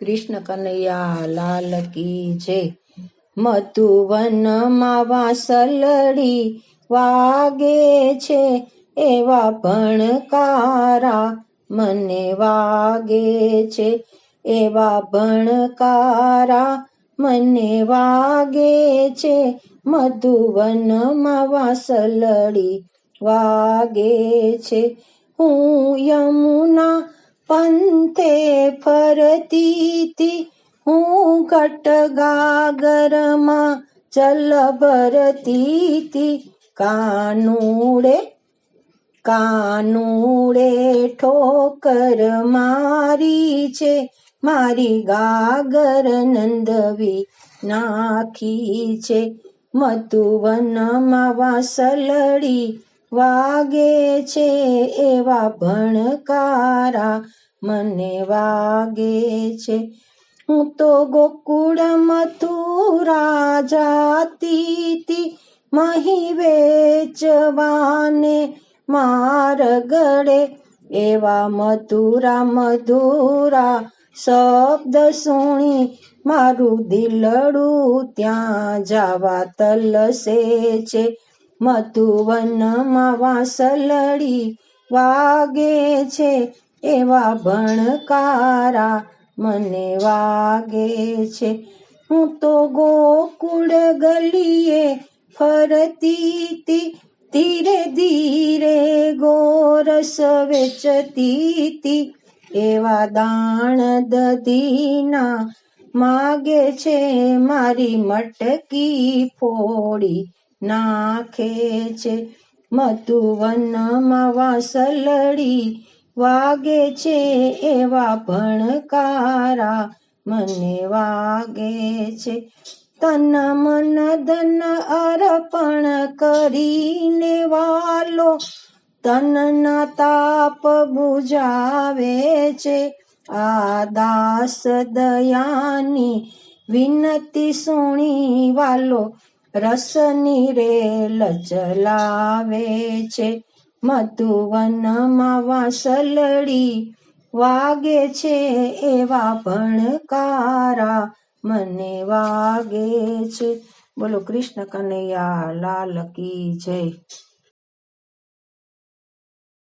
કૃષ્ણ કનૈયા, લાલ કી જય. મધુવનમાં વાસલડી વાગે છે, એવા ભણકારા મને વાગે છે. એવા ભણકારા મને વાગે છે મધુવનમાં વાસલડી વાગે છે. હું યમુના પંથે ફરતી હું કટ ગાગરમાં ચલ ભરતી કાનુડે કાનુડે ઠોકર મારી છે, મારી ગાગર નંદવી નાખી છે. મધુવનમાં વાસલડી વાગે છે એવા ભણકારા, મને વાગે છે. હું તો ગોકુળ મથુરા જાતી મહી વેચવાને માર ગળે એવા મધુરા મધુરા શબ્દ સુણી મારું દિલડું ત્યાં જવા તલસે છે. મધુવનમાં વાસલડી વાગે છે એવા ભણકારા મને વાગે છે. હું તો ગોકુળ ગલીએ ફરતી ધીરે ધીરે ગોરસ વેચતી એવા દાણ દધીના માગે છે મારી મટકી ફોડી. નાખે છે. મધુવનમાં વાસલડી વાગે છે એવા ભણકારા મને વાગે છે. તન મન ધન અર્પણ કરીને વાલો, તનના તાપ બુજાવે છે. આ દાસ દયાની વિનતી સુણી વાલો રસની રેલ ચલાવે છે. મધુવનમાં વાસલડી વાગે છે એવા ભણકારા મને વાગે છે. બોલો કૃષ્ણ કનૈયા, લાલ કી જય.